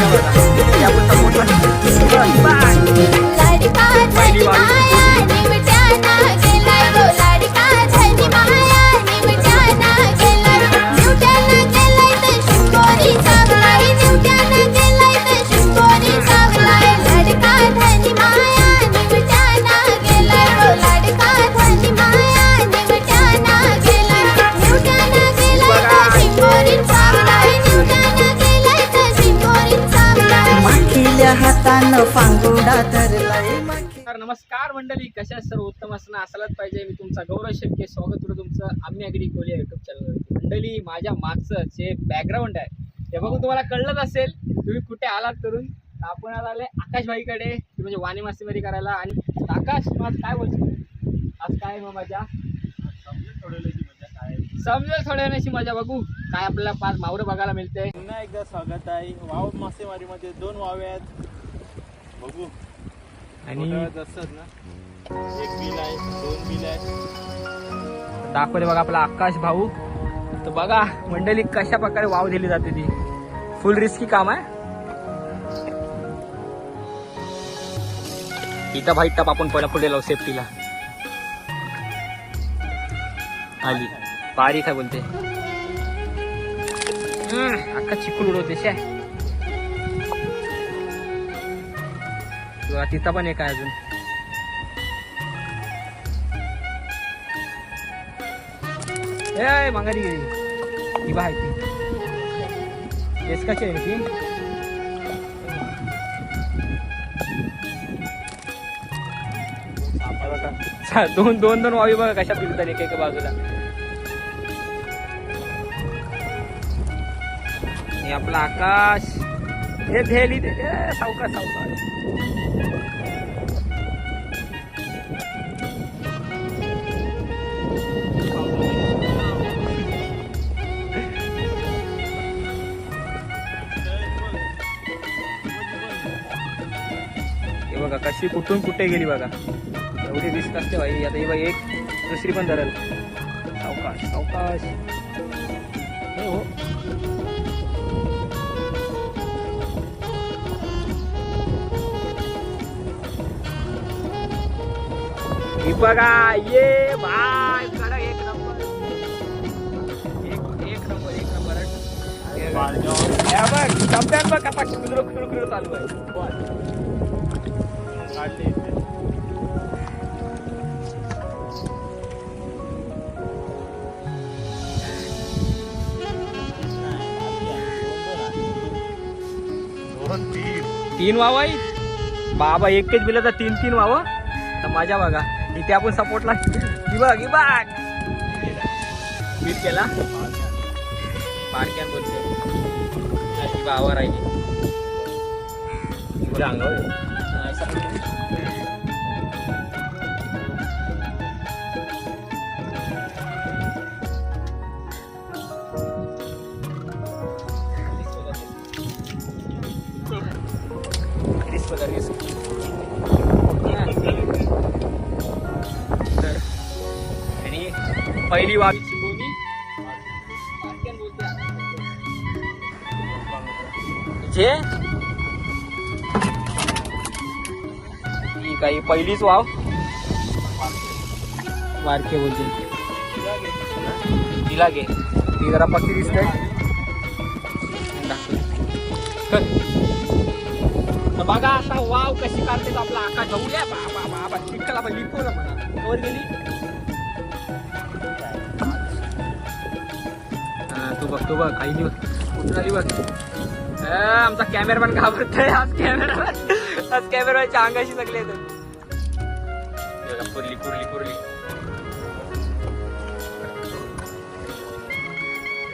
मजा बघा हातानं फांगुडा धरलाय माखी तर नमस्कार मंडळी कशा सर्व? उत्तम असणं असायलाच पाहिजे. मी तुमचा गौरव शेटके. स्वागत करतो तुमचं आम्ही अगदी कोली युट्यूब चॅनलवरती मंडळी माझ्या मागचं जे बॅकग्राऊंड आहे ते बघून तुम्हाला कळलंच असेल तुम्ही कुठे आलात करून आपण आज आले आकाश भाईकडे ते म्हणजे वाणी मासेमारी करायला. आणि आकाश मग आज काय बोलतो आज काय मग मजा? समजेल थोड्या वेळाची मजा बघू. काय आपल्याला पाच मावरं बघायला मिळते पुन्हा एकदा स्वागत आहे. वाव मासेमारीमध्ये दोन वावे आहेत. बघू. आणि? असतात ना. एक बिल आहे दोन बिल आहेत दाखवले बघा आपला आकाश भाऊ. तर बघा मंडळी कशा प्रकारे वाव दिली जाते ती. फुल रिस्की काम आहे. इथं भाई टप आपण पहिला पुढे लावू सेफ्टीला आली. बारीक आहे बोलते. अख्खा चिकूल उडवते शे. बघा, तिथं पण एक आहे अजून. ए माघारी गेली ती बाय ती. कशी आहे ती? दोन दोन दोन वावी बघा कशा फिरतात एक एका बाजूला आपला आकाश. हे भेली ते सावकार सावकार. हे बघा कशी कुठून कुठे गेली बघा. एवढी रिस्क असते भाई आता ही बाई एक दुसरी पण धरल. सावकाश सावकाश. हो. हो बघा ये भाय कडक एक नंबर. एक एक नंबर एक नंबर. बघ शब्दात बघ कसा चालू आहे. तीन. वावा बाबा एकच बिल तर तीन तीन वावा. तर माझ्या बघा. इथे आपण सपोर्टला ही बघ ही बघ बीट केला. बारक्यान बोलते ही बावा राहिली. पहिली वावी जे? ही काही पहिलीच वाव. बारके बोलते. तिला घे. ती जरा पक्की दिसते. बघा आता वाव कशी काढते आपला आकाश. जाऊ द्या. बाबा बाबा चिटकला पण ना म्हणा वर गेली. तू बघ आईनी बघ. आली बघ. हा, आमचा कॅमेरामॅन घाबरतोय आज कॅमेरा आज कॅमेराच्या अंगाशी लागले पुरली पुरली पुरली.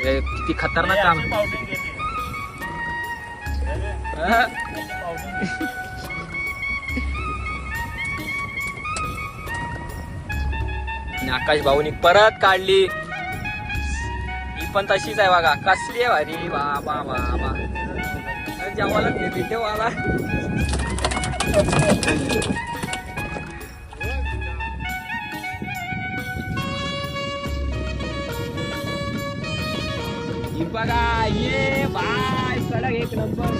हे किती खतरनाक काम. आकाश भाऊनी परत काढली. पण तशीच आहे बघा. कसली आहे भारी. वा वा वा वा. जेवायला घेते तेव्हा ही बघा ये बाय सडक एक नंबर.